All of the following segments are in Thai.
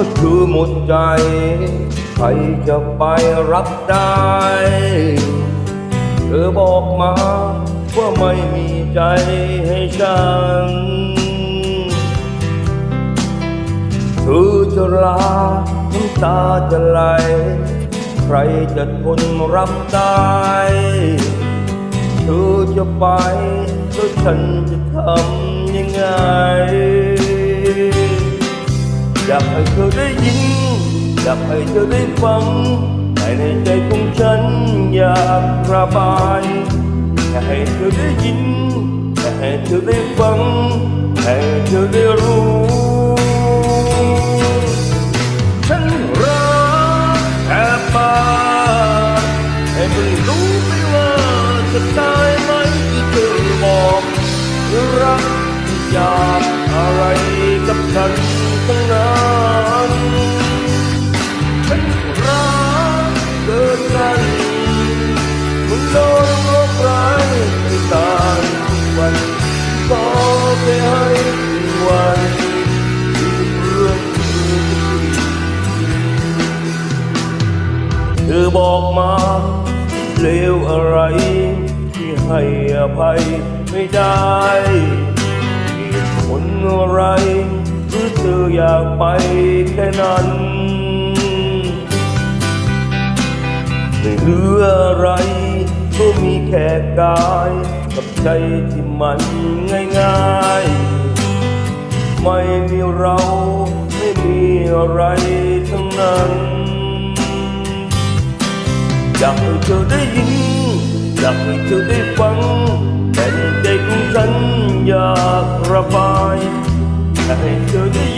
ว่าเธอหมดใจ ใครจะไปรับได้ เธอบอกมาว่าไม่มีใจให้ฉันเธอจะลาน้ำตาจะไหล ใครจะทนรับได้เธอจะไปแล้วฉันจะทำยังไง อยากให้เธอได้ฟังแต่ในใจของฉันอยากระบายอยากให้เธอได้ยินอยากให้เธอได้ฟังให้เธอได้รู้ ฉันรักแอบมาให้มันรู้ไปว่าจะตายไหมที่เธอบอกรักอยากอะไรกับฉันตั้งนาน แค่ให้วันลืมเรื่องเธอบอกมาเลวอะไร ที่ให้อภัยไม่ได้เหตุผลอะไรหรือเธออยากไปแค่นั้น ไม่เหลืออะไร แค่กายกับใจที่มันง่ายๆ ไม่มีเราไม่มีอะไรทั้งนั้น อยากให้เธอได้ยิน อยากให้เธอได้ฟัง แต่ในใจของฉันอยากระบายอยากให้เธอได้ยิน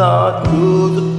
รู้ที่ว่